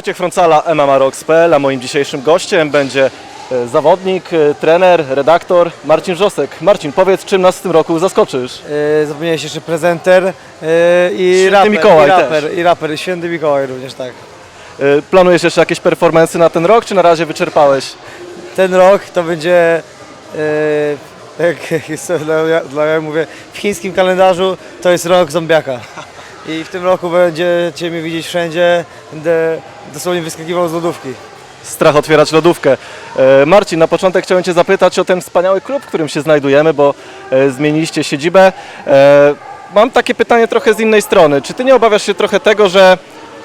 Wojciech Frącala, MMA Rocks.pl, a moim dzisiejszym gościem będzie e, zawodnik, e, trener, redaktor Marcin Wrzosek. Marcin, powiedz, czym nas w tym roku zaskoczysz? Yy, zapomniałeś jeszcze prezenter yy, i Święty raper, Mikołaj i raper, też. i raper, święty Mikołaj również, tak. E, Planujesz jeszcze jakieś performance na ten rok, czy na razie wyczerpałeś? Ten rok to będzie, yy, jak jest, dla, dla ja mówię, w chińskim kalendarzu to jest rok zombiaka. I w tym roku będziecie mnie widzieć wszędzie, będę dosłownie wyskakiwał z lodówki. Strach otwierać lodówkę. E, Marcin, na początek chciałem Cię zapytać o ten wspaniały klub, w którym się znajdujemy, bo e, zmieniliście siedzibę. E, Mam takie pytanie trochę z innej strony. Czy Ty nie obawiasz się trochę tego, że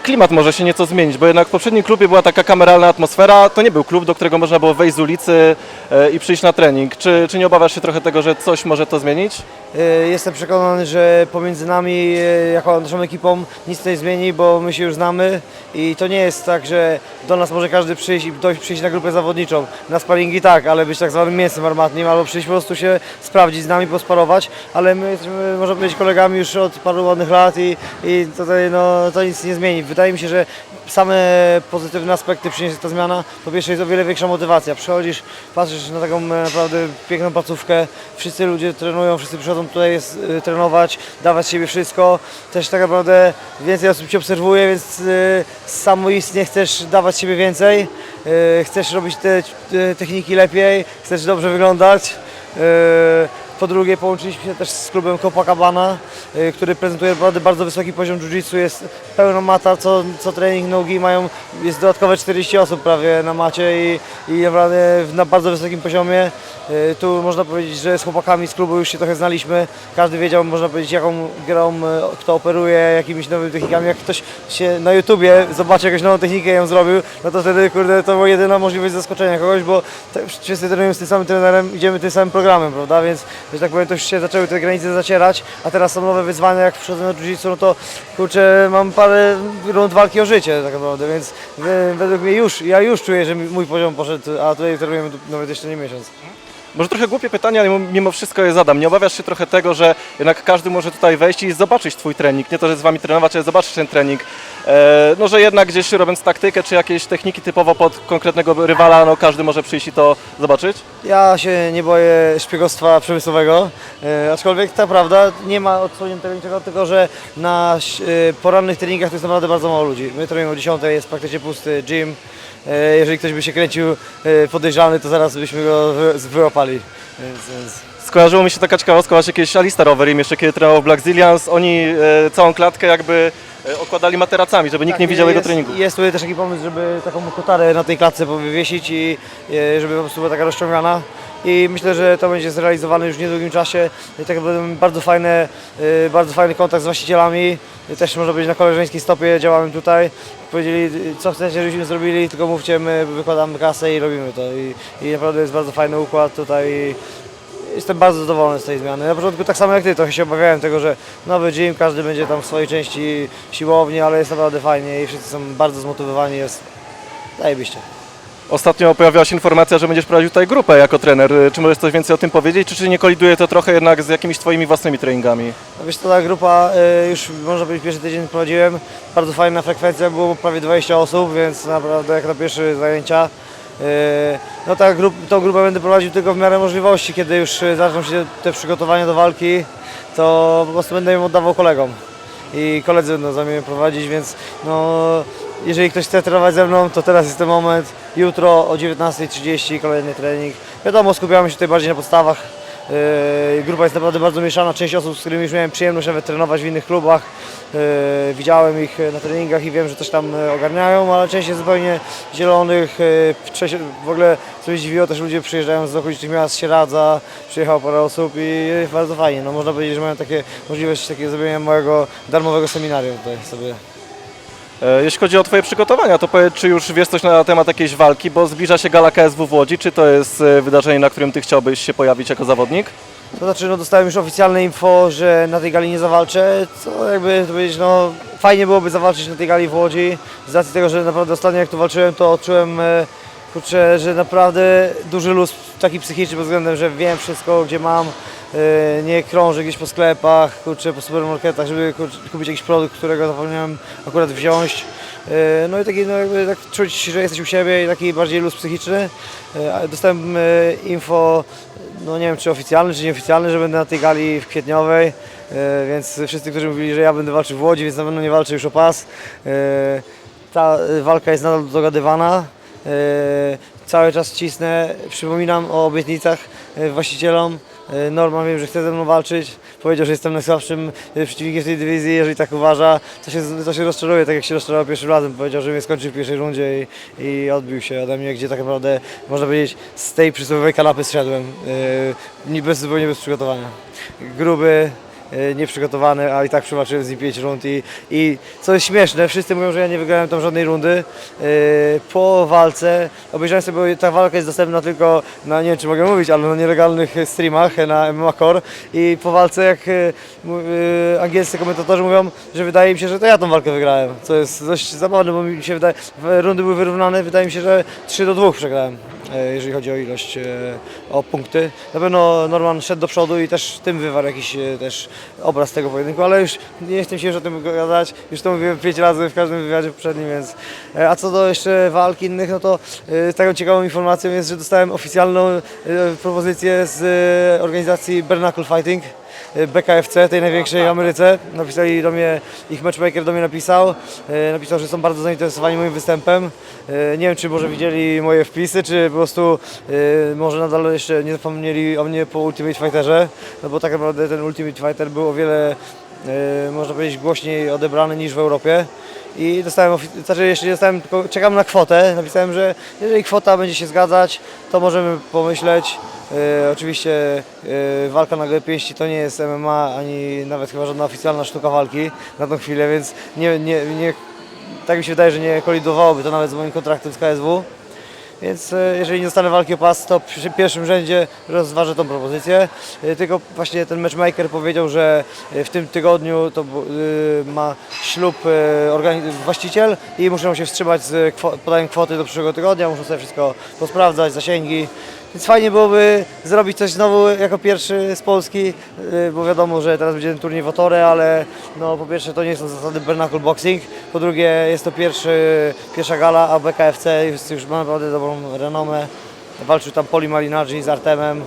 klimat może się nieco zmienić? Bo jednak w poprzednim klubie była taka kameralna atmosfera. To nie był klub, do którego można było wejść z ulicy e, i przyjść na trening. Czy, czy nie obawiasz się trochę tego, że coś może to zmienić? Yy, Jestem przekonany, że pomiędzy nami, yy, jako naszą ekipą, nic nie zmieni, bo my się już znamy i to nie jest tak, że do nas może każdy przyjść i dojść przyjść na grupę zawodniczą. Na sparingi tak, ale być tak zwanym mięsem armatnim, albo przyjść po prostu się sprawdzić z nami, posparować, ale my jesteśmy, można powiedzieć, kolegami już od paru ładnych lat i, i tutaj no, to nic nie zmieni. Wydaje mi się, że same pozytywne aspekty przyniesie ta zmiana. Po pierwsze jest o wiele większa motywacja. Przychodzisz, patrzysz na taką e, naprawdę piękną placówkę, wszyscy ludzie trenują, wszyscy przychodzą tutaj jest, y, trenować, dawać siebie wszystko. Też tak naprawdę więcej osób Cię obserwuje, więc y, samoistnie chcesz dawać siebie więcej, y, chcesz robić te te techniki lepiej, chcesz dobrze wyglądać. Y, po drugie połączyliśmy się też z klubem Copacabana, y, który prezentuje naprawdę bardzo wysoki poziom jiu-jitsu. Jest pełna mata, co, co trening nogi mają, jest dodatkowe 40 osób prawie na macie i, i naprawdę na bardzo wysokim poziomie. Y, Tu można powiedzieć, że z chłopakami z klubu już się trochę znaliśmy. Każdy wiedział, można powiedzieć, jaką grą y, kto operuje, jakimiś nowymi technikami. Jak ktoś się na YouTubie zobaczy jakąś nową technikę i ją zrobił, no to wtedy kurde, to była jedyna możliwość zaskoczenia kogoś, bo wszyscy trenujemy z tym samym trenerem, idziemy tym samym programem, prawda? Więc, że tak powiem, to już się zaczęły te granice zacierać, a teraz są nowe wyzwania, jak przychodzę na jiu-jitsu, no to kurczę, mam parę rund walki o życie tak naprawdę, więc y, według mnie już, ja już czuję, że mój poziom poszedł, a tutaj trenujemy nawet jeszcze nie miesiąc. Może trochę głupie pytanie, ale mimo- wszystko je zadam. Nie obawiasz się trochę tego, że jednak każdy może tutaj wejść i zobaczyć Twój trening? Nie to, że z Wami trenować, ale zobaczyć ten trening. E, no, że jednak gdzieś robiąc taktykę czy jakieś techniki typowo pod konkretnego rywala, no każdy może przyjść i to zobaczyć? Ja się nie boję szpiegostwa przemysłowego, e, aczkolwiek ta prawda nie ma odsłoniętego niczego, tylko że na e, porannych treningach to jest naprawdę bardzo mało ludzi. My trenujemy o 10, jest praktycznie pusty gym. E, jeżeli ktoś by się kręcił e, podejrzany, to zaraz byśmy go wy, wyłapali. Skojarzyło mi się taka ciekawostka, właśnie kiedyś Alistair Overeem, jeszcze kiedy trenował Black Zillions, oni e, całą klatkę jakby okładali materacami, żeby nikt nie Tak, widział jego jest, treningu. Jest tutaj też taki pomysł, żeby taką kotarę na tej klatce wywiesić i żeby po prostu była taka rozciągana. I myślę, że to będzie zrealizowane już w niedługim czasie. I tak będą bardzo fajne, e, bardzo fajny kontakt z właścicielami. Też można być na koleżeńskiej stopie, działamy tutaj. Powiedzieli, co chcecie, żebyśmy zrobili, tylko mówcie, my wykładamy kasę i robimy to. I, i naprawdę jest bardzo fajny układ tutaj. Jestem bardzo zadowolony z tej zmiany. Na początku tak samo jak Ty, trochę się obawiałem tego, że nowy gym, każdy będzie tam w swojej części siłowni, ale jest naprawdę fajnie i wszyscy są bardzo zmotywowani, jest zajebiście. Ostatnio pojawiła się informacja, że będziesz prowadził tutaj grupę jako trener. E, Czy możesz coś więcej o tym powiedzieć, czy, czy nie koliduje to trochę jednak z jakimiś Twoimi własnymi treningami? No wiesz, to ta grupa, y, już można powiedzieć pierwszy tydzień prowadziłem, bardzo fajna frekwencja, było prawie 20 osób, więc naprawdę jak na pierwsze zajęcia. Y, No ta grup, tą grupę będę prowadził tylko w miarę możliwości, kiedy już y, zaczną się te przygotowania do walki, to po prostu będę ją oddawał kolegom. I koledzy będą za mnie prowadzić, więc no, jeżeli ktoś chce trenować ze mną, to teraz jest ten moment. Jutro o 19.30 kolejny trening. Wiadomo, skupiamy się tutaj bardziej na podstawach. Yy, Grupa jest naprawdę bardzo mieszana. Część osób, z którymi już miałem przyjemność nawet trenować w innych klubach. Yy, Widziałem ich na treningach i wiem, że coś tam yy, ogarniają, ale część jest zupełnie zielonych. Yy, w ogóle co mnie zdziwiło, też ludzie przyjeżdżają z okolicznych miast, Sieradza, przyjechało parę osób i jest bardzo fajnie. No, można powiedzieć, że mają takie możliwość takie zrobienia mojego darmowego seminarium tutaj sobie. E, Jeśli chodzi o Twoje przygotowania, to powiedz, czy już wiesz coś na temat jakiejś walki, bo zbliża się gala KSW w Łodzi. Czy to jest e, wydarzenie, na którym Ty chciałbyś się pojawić jako zawodnik? To znaczy, no dostałem już oficjalne info, że na tej gali nie zawalczę, co jakby to powiedzieć, no fajnie byłoby zawalczyć na tej gali w Łodzi, z racji tego, że naprawdę ostatnio jak tu walczyłem, to odczułem, e, kurczę, że naprawdę duży luz taki psychiczny pod względem, że wiem wszystko, gdzie mam, nie krążę gdzieś po sklepach, kurczę, po supermarketach, żeby kupić jakiś produkt, którego zapomniałem akurat wziąć. E, No i taki, no jakby tak czuć, że jesteś u siebie i taki bardziej luz psychiczny. E, Dostałem e, info, no nie wiem czy oficjalny, czy nieoficjalny, że będę na tej gali w kwietniowej, e, więc wszyscy, którzy mówili, że ja będę walczył w Łodzi, więc na pewno nie walczę już o pas. E, Ta e, walka jest nadal dogadywana. E, Cały czas cisnę, przypominam o obietnicach e, właścicielom. E, Norman wiem, że chce ze mną walczyć. Powiedział, że jestem najsłabszym e, przeciwnikiem tej dywizji. Jeżeli tak uważa, to się, to się rozczaruje, tak jak się rozczarował pierwszym razem. Powiedział, że mnie skończył w pierwszej rundzie i, i odbił się ode mnie, gdzie tak naprawdę, można powiedzieć, z tej przysłowiowej kanapy zszedłem. nie- Bez, zupełnie bez przygotowania. Gruby, nieprzygotowany, a i tak przewalczyłem z nim 5 rund i, i co jest śmieszne, wszyscy mówią, że ja nie wygrałem tam żadnej rundy. E, Po walce, obejrzałem sobie, bo ta walka jest dostępna tylko na, nie wiem czy mogę mówić, ale na nielegalnych streamach e, na MMA Core i po walce jak e, e, angielscy komentatorzy mówią, że wydaje mi się, że to ja tą walkę wygrałem, co jest dość zabawne, bo mi się wydaje, rundy były wyrównane, wydaje mi się, że 3 do 2 przegrałem e, jeżeli chodzi o ilość, e, o punkty. Na pewno Norman szedł do przodu i też tym wywarł jakiś e, też obraz tego pojedynku, ale już nie chcę się już o tym gadać, już to mówiłem pięć razy w każdym wywiadzie poprzednim, więc... e, A co do jeszcze walk innych, no to e, taką ciekawą informacją jest, że dostałem oficjalną e, propozycję z e, organizacji Bernacle Fighting, e, BKFC, tej największej w Ameryce. Napisali do mnie, ich matchmaker do mnie napisał, e, napisał, że są bardzo zainteresowani moim występem. E, Nie wiem, czy może widzieli moje wpisy, czy po prostu e, może nadal jeszcze nie zapomnieli o mnie po Ultimate Fighterze, no bo tak naprawdę ten Ultimate Fighter był o wiele, można powiedzieć, głośniej odebrany niż w Europie. I dostałem, znaczy jeszcze dostałem, tylko czekam na kwotę. Napisałem, że jeżeli kwota będzie się zgadzać, to możemy pomyśleć. E, oczywiście e, walka na gołe pięści to nie jest MMA, ani nawet chyba żadna oficjalna sztuka walki na tą chwilę, więc nie, nie, nie, tak mi się wydaje, że nie kolidowałoby to nawet z moim kontraktem z KSW. Więc e, jeżeli nie dostanę walki o pas, to przy pierwszym rzędzie rozważę tą propozycję. E, Tylko właśnie ten matchmaker powiedział, że e, w tym tygodniu to ma ślub właściciel i muszą się wstrzymać z podaniem kwoty do przyszłego tygodnia, muszą sobie wszystko posprawdzać, zasięgi. Więc fajnie byłoby zrobić coś znowu jako pierwszy z Polski, y, bo wiadomo, że teraz będzie ten turniej w Otore, ale no, po pierwsze to nie są zasady Bernacle Boxing, po drugie jest to pierwszy, pierwsza gala, a BKFC już, już ma naprawdę dobrą renomę. Walczył tam Poli Marinaggi z Artemem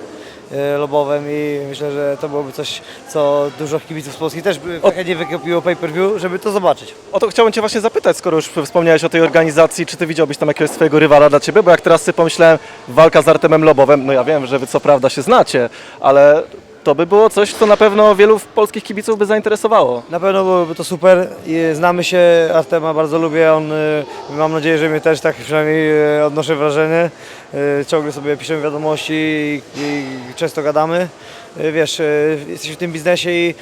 Lobowem i myślę, że to byłoby coś, co dużo kibiców z Polski też by chętnie wykupiło pay-per-view, żeby to zobaczyć. O to chciałem Cię właśnie zapytać, skoro już wspomniałeś o tej organizacji, czy Ty widziałbyś tam jakiegoś swojego rywala dla Ciebie? Bo jak teraz sobie pomyślałem, walka z Artemem Lobowem, no ja wiem, że Wy co prawda się znacie, ale to by było coś, co na pewno wielu polskich kibiców by zainteresowało. Na pewno byłoby to super. Znamy się, Artema bardzo lubię, on y, mam nadzieję, że mnie też tak przynajmniej y, odnoszę wrażenie. Y, Ciągle sobie piszemy wiadomości i, i często gadamy. Wiesz, jesteśmy w tym biznesie i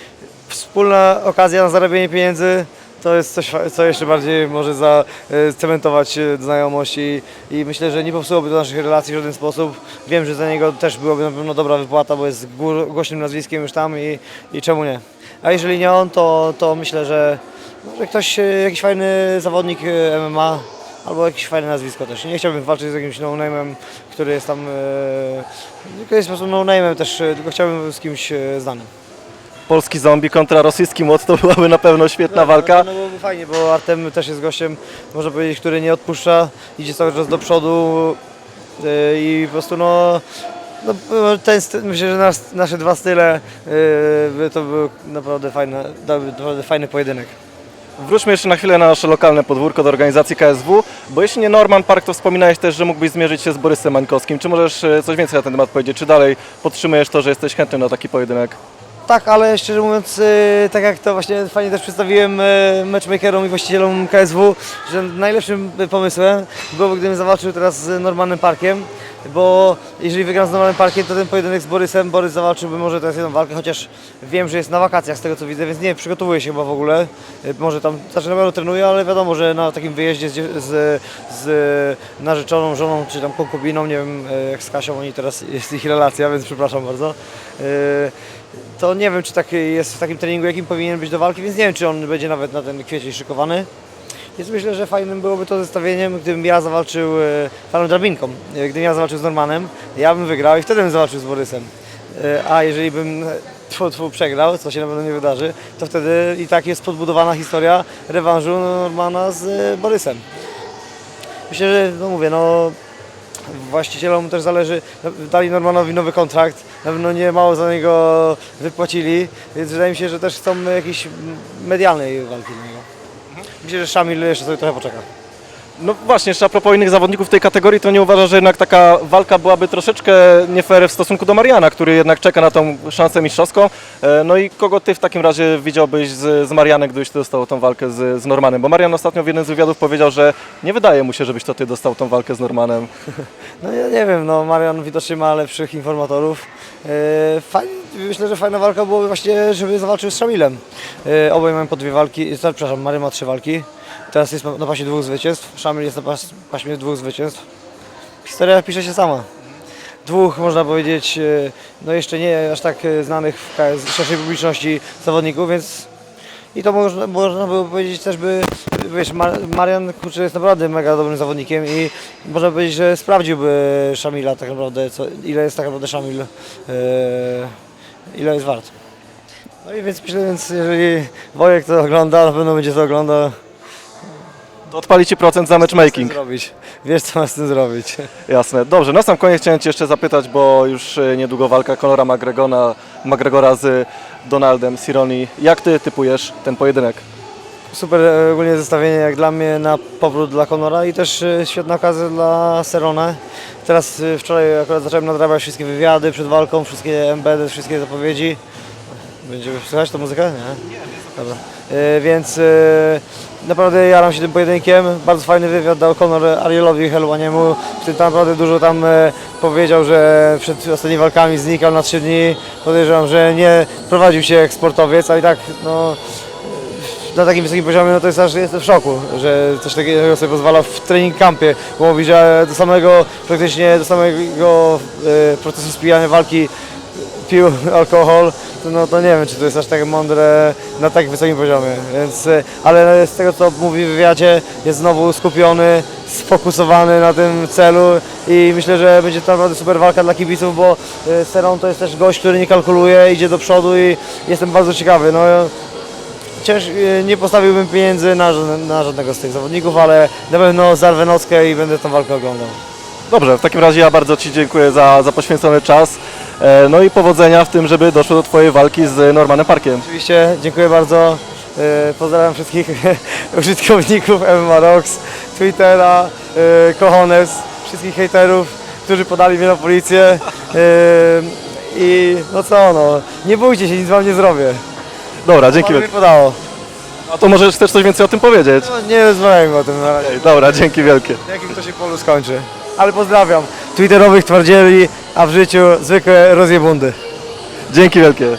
wspólna okazja na zarabianie pieniędzy to jest coś, co jeszcze bardziej może zacementować y, znajomość i, i myślę, że nie popsułoby to naszych relacji w żaden sposób. Wiem, że za niego też byłoby na pewno dobra wypłata, bo jest głośnym nazwiskiem już tam i, i czemu nie. A jeżeli nie on, to, to myślę, że, no, że ktoś, e, jakiś fajny zawodnik e, MMA albo jakieś fajne nazwisko też. Nie chciałbym walczyć z jakimś no-name'em, który jest tam, e, który jest po prostu no-name'em też, e, tylko chciałbym z kimś e, znanym. Polski zombie kontra rosyjski młot to byłaby na pewno świetna walka. No byłoby fajnie, bo Artem też jest gościem, można powiedzieć, który nie odpuszcza, idzie cały czas do przodu e, i po prostu no, no ten, styl- myślę, że nas, nasze dwa style by to był naprawdę fajny, naprawdę fajny pojedynek. Wróćmy jeszcze na chwilę na nasze lokalne podwórko do organizacji KSW, bo jeśli nie Norman Park, to wspominałeś też, że mógłbyś zmierzyć się z Borysem Mańkowskim. Czy możesz e, coś więcej na ten temat powiedzieć? Czy dalej podtrzymujesz to, że jesteś chętny na taki pojedynek? Tak, ale szczerze mówiąc, e, tak jak to właśnie fajnie też przedstawiłem e, matchmakerom i właścicielom KSW, że najlepszym pomysłem byłoby, gdybym zawalczył teraz z Normanem Parkiem, bo jeżeli wygram z Normanem Parkiem, to ten pojedynek z Borysem, Borys zawalczyłby może teraz jedną walkę, chociaż wiem, że jest na wakacjach z tego co widzę, więc nie przygotowuje się chyba w ogóle. E, Może tam, znaczy na pewno ale wiadomo, że na takim wyjeździe z, z, z narzeczoną żoną, czy tam konkubiną, nie wiem e, jak z Kasią oni teraz jest ich relacja, więc przepraszam bardzo. E, to nie wiem, czy tak jest w takim treningu, jakim powinien być do walki, więc nie wiem, czy on będzie nawet na ten kwiecień szykowany. Więc myślę, że fajnym byłoby to zestawieniem, gdybym ja zawalczył e, panem drabinką, e, gdybym ja zawalczył z Normanem, ja bym wygrał i wtedy bym zawalczył z Borysem. E, A jeżeli bym tfu, tfu, przegrał, co się na pewno nie wydarzy, to wtedy i tak jest podbudowana historia rewanżu Normana z e, Borysem. Myślę, że no mówię, no właścicielom też zależy, no, dali Normanowi nowy kontrakt, na pewno nie mało za niego wypłacili, więc wydaje mi się, że też chcą jakiejś medialnej walki. Myślę, że Szamil jeszcze sobie trochę poczeka. No właśnie, jeszcze a propos innych zawodników tej kategorii, to nie uważasz, że jednak taka walka byłaby troszeczkę nie fair w stosunku do Mariana, który jednak czeka na tą szansę mistrzowską. E, No i kogo ty w takim razie widziałbyś z, z Marianem, gdybyś ty dostał tą walkę z, z Normanem? Bo Marian ostatnio w jednym z wywiadów powiedział, że nie wydaje mu się, żebyś to ty dostał tą walkę z Normanem. No ja nie wiem, no Marian widocznie ma lepszych informatorów. E, Fajnie, myślę, że fajna walka byłoby właśnie, żeby zawalczył z Szamilem. E, Obaj mają po dwie walki, e, przepraszam, Marian ma trzy walki. Teraz jest na pasie dwóch zwycięstw, Szamil jest na pas, paśmie dwóch zwycięstw. Historia pisze się sama. Dwóch, można powiedzieć, no jeszcze nie aż tak znanych w szerszej publiczności zawodników, więc i to można, można było powiedzieć też by, wiesz, Mar- Marian kurczę jest naprawdę mega dobrym zawodnikiem i można powiedzieć, że sprawdziłby Szamila tak naprawdę, co, ile jest tak naprawdę Szamil, e, ile jest wart. No i więc myślę, więc jeżeli Wojek to ogląda, na pewno będzie to oglądał, To odpali ci procent za co matchmaking. zrobić. Wiesz co masz z tym zrobić. Jasne. Dobrze, na sam koniec chciałem cię jeszcze zapytać, bo już e, niedługo walka Conora McGregora, McGregora z Donaldem Cironi. Jak ty typujesz ten pojedynek? Super e, ogólnie zestawienie jak dla mnie na powrót dla Conora i też e, świetna okazja dla Serone. Teraz wczoraj akurat zacząłem nadrabiać wszystkie wywiady przed walką, wszystkie embedy, wszystkie zapowiedzi. Będzie słychać tą muzykę? Nie. Dobra. E, Więc e, naprawdę jaram się tym pojedynkiem. Bardzo fajny wywiad dał Conor Arielowi Helwaniemu. Tym tam naprawdę dużo tam e, powiedział, że przed ostatnimi walkami znikał na 3 dni. Podejrzewam, że nie prowadził się jak sportowiec, a i tak no, na takim wysokim poziomie, no to jest aż jestem w szoku, że coś takiego sobie pozwala w trening campie, bo mówi, że do samego, praktycznie do samego procesu spijania walki pił alkohol, to, no to nie wiem, czy to jest aż tak mądre na tak wysokim poziomie, więc, e, ale z tego co mówi w wywiadzie, jest znowu skupiony, sfokusowany na tym celu i myślę, że będzie to naprawdę super walka dla kibiców, bo e, Seron to jest też gość, który nie kalkuluje, idzie do przodu i jestem bardzo ciekawy. No, Cięż, e, nie postawiłbym pieniędzy na, na żadnego z tych zawodników, ale na pewno za Arwenockę i będę tę walkę oglądał. Dobrze, w takim razie ja bardzo Ci dziękuję za, za poświęcony czas. E, No i powodzenia w tym, żeby doszło do Twojej walki z Normanem Parkiem. Oczywiście dziękuję bardzo. E, Pozdrawiam wszystkich użytkowników MMA Rocks, Twittera, e, Cojones, wszystkich hejterów, którzy podali mnie na policję. E, I no co no, nie bójcie się, nic wam nie zrobię. Dobra, dzięki. Ale mi podało. A to możesz też coś więcej o tym powiedzieć. No, nie rozmawiajmy o tym na razie. Ej, Dobra, dzięki wielkie. Jakim to się polu skończy. Ale pozdrawiam twitterowych twardzieli, a w życiu zwykłe rozjebundy. Dzięki wielkie.